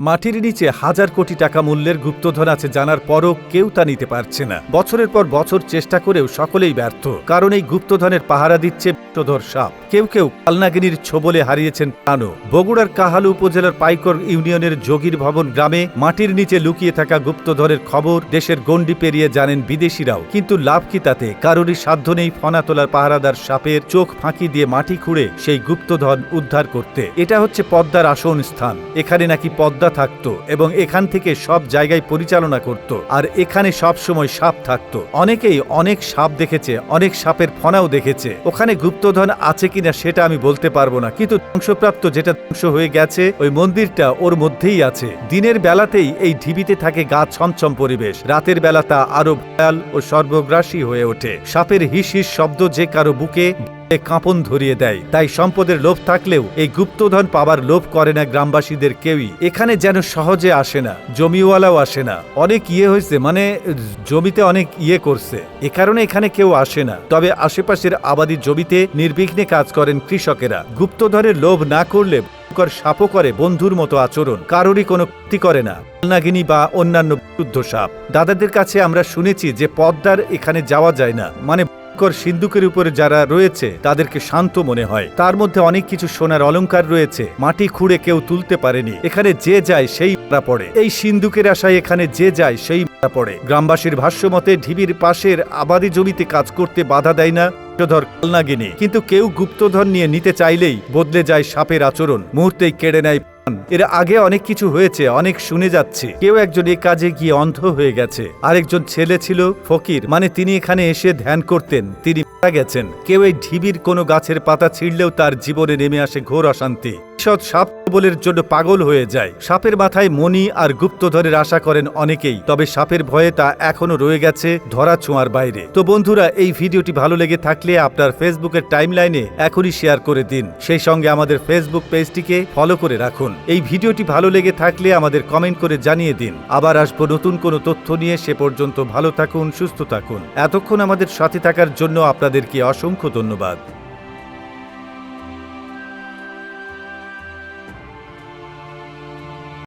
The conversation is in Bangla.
মাটির নিচে হাজার কোটি টাকা মূল্যের গুপ্তধন আছে জানার পরও কেউ তা নিতে পারছে না। বছরের পর বছর চেষ্টা করেও সকলেই ব্যর্থ। কারণ এই গুপ্তধনের পাহারা দিচ্ছে বিষধর সাপ। কেউ কেউ কালনাগিনীর ছোবলে হারিয়েছেন প্রাণও। বগুড়ার কাহালু উপজেলার পাইকর ইউনিয়নের যোগীর ভবন গ্রামে মাটির নিচে লুকিয়ে থাকা গুপ্তধনের খবর দেশের গণ্ডি পেরিয়ে জানেন বিদেশিরাও। কিন্তু লাভ কি তাতে? কারোরই সাধ্য নেই ফনা তোলার পাহারাদার সাপের চোখ ফাঁকি দিয়ে মাটি খুঁড়ে সেই গুপ্তধন উদ্ধার করতে। এটা হচ্ছে পদ্মার আসন স্থান। এখানে নাকি পদ্মা থাকতো এবং এখান থেকে সব জায়গায় পরিচালনা করত। আর এখানে সব সময় সাপ থাকতো। অনেকেই অনেক সাপ দেখেছে, অনেক সাপের ফনাও দেখেছে। ওখানে গুপ্তধন আছে কিনা সেটা আমি বলতে পারব না। কিন্তু ধ্বংসপ্রাপ্ত যেটা ধ্বংস হয়ে গেছে, ওই মন্দিরটা ওর মধ্যেই আছে। দিনের বেলাতেই এই ঢিবিতে থাকে গা ছমছম পরিবেশ। রাতের বেলা তা আরও ভয়াল ও সর্বগ্রাসী হয়ে ওঠে। সাপের হিস হিস শব্দ যে কারও বুকে কাঁপন ধরিয়ে দেয়। তাই সম্পদের লোভ থাকলেও এই গুপ্তধন পাবার লোভ করে না গ্রামবাসীদের কেউই। এখানে যেন সহজে আসে না, জমিওয়ালাও আসে না। অনেক ইয়ে হয়েছে মানে জমিতে অনেক ইয়ে করছে। এ কারণে এখানে কেউ আসে না। তবে আশেপাশের আবাদি জমিতে নির্বিঘ্নে কাজ করেন কৃষকেরা। গুপ্তধনের লোভ না করলে সাপও করে বন্ধুর মতো আচরণ। কারোরই কোনো ক্ষতি করে না। নাগিনী বা অন্যান্য বিরুদ্ধ সাপ। দাদাদের কাছে আমরা শুনেছি যে পদ্মার এখানে যাওয়া যায় না। মানে ভয়ঙ্কর সিন্ধুকের উপরে যারা রয়েছে, তাদেরকে শান্ত মনে হয়। তার মধ্যে অনেক কিছু সোনার অলংকার রয়েছে, মাটি খুঁড়ে কেউ তুলতে পারেনি। এখানে যে যায় সেই মারা পড়ে। এই সিন্ধুকের আশায় এখানে যে যায় সেই মারা পড়ে। গ্রামবাসীর ভাষ্যমতে ঢিবির পাশের আবাদি জমিতে কাজ করতে বাধা দেয় না গুপ্তধর কালনাগিনী। কিন্তু কেউ গুপ্তধর নিয়ে নিতে চাইলেই বদলে যায় সাপের আচরণ। মুহূর্তেই কেড়ে নেয়। এর আগে অনেক কিছু হয়েছে, অনেক শুনে যাচ্ছে। কেউ একজন এ কাজে গিয়ে অন্ধ হয়ে গেছে। আরেকজন ছেলে ছিল ফকির মানে তিনি এখানে এসে ধ্যান করতেন, তিনি মারা গেছেন। কেউ এই ঢিবির কোনো গাছের পাতা ছিঁড়লেও তার জীবনে নেমে আসে ঘোর অশান্তি। সৎ সাপ বলের জন্য পাগল হয়ে যায়। সাপের মাথায় মণি আর গুপ্তধরের আশা করেন অনেকেই, তবে সাপের ভয়ে তা এখনও রয়ে গেছে ধরা ছোঁয়ার বাইরে। তো বন্ধুরা, এই ভিডিওটি ভালো লেগে থাকলে আপনার ফেসবুকের টাইমলাইনে এখনই শেয়ার করে দিন। সেই সঙ্গে আমাদের ফেসবুক পেজটিকে ফলো করে রাখুন। এই ভিডিওটি ভালো লেগে থাকলে আমাদের কমেন্ট করে জানিয়ে দিন। আবার আসব নতুন কোনো তথ্য নিয়ে, সে পর্যন্ত ভালো থাকুন, সুস্থ থাকুন। এতক্ষণ আমাদের সাথে থাকার জন্য আপনাদেরকে অসংখ্য ধন্যবাদ।